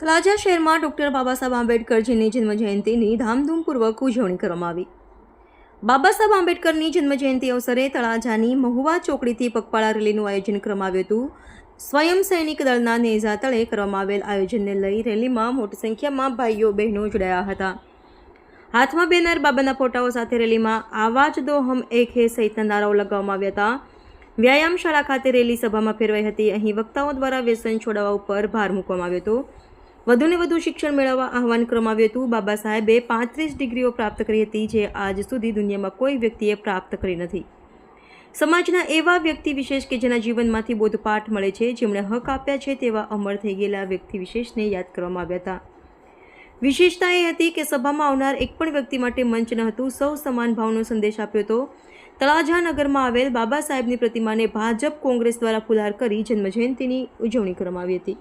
તળાજા શહેરમાં ડૉક્ટર બાબાસાહેબ આંબેડકરજીની જન્મજયંતિની ધામધૂમપૂર્વક ઉજવણી કરવામાં આવી. બાબા સાહેબ આંબેડકરની જન્મજયંતિ અવસરે તળાજાની મહુવા ચોકડીથી પગપાળા રેલીનું આયોજન કરવામાં આવ્યું હતું. સ્વયં સૈનિક દળના નેજા તળે કરવામાં આવેલ આયોજનને લઈ રેલીમાં મોટી સંખ્યામાં ભાઈઓ બહેનો જોડાયા હતા. હાથમાં બેનર બાબાના ફોટાઓ સાથે રેલીમાં આવાજ દો હમ એક હે સહિતના નારાઓ લગાવવામાં આવ્યા હતા. વ્યાયામ શાળા ખાતે રેલી સભામાં ફેરવાઈ હતી. અહીં વક્તાઓ દ્વારા વ્યસન છોડાવવા ઉપર ભાર મૂકવામાં આવ્યો હતો. વધુને વધુ શિક્ષણ મેળવવા આહવાન કરવામાં આવ્યું હતું. બાબા સાહેબે પાંત્રીસ ડિગ્રીઓ પ્રાપ્ત કરી હતી જે આજ સુધી દુનિયામાં કોઈ વ્યક્તિએ પ્રાપ્ત કરી નથી. સમાજના એવા વ્યક્તિ વિશેષ કે જેના જીવનમાંથી બોધપાઠ મળે છે, જેમણે હક આપ્યા છે તેવા અમર થઈ ગયેલા વ્યક્તિ વિશેષને યાદ કરવામાં આવ્યા હતા. વિશેષતા એ હતી કે સભામાં આવનાર એક પણ વ્યક્તિ માટે મંચ ન હતું. સૌ સમાન ભાવનો સંદેશ આપ્યો હતો. તળાજા નગરમાં આવેલ બાબા સાહેબની પ્રતિમાને ભાજપ કોંગ્રેસ દ્વારા ફુલાર કરી જન્મજયંતિની ઉજવણી કરવામાં આવી હતી.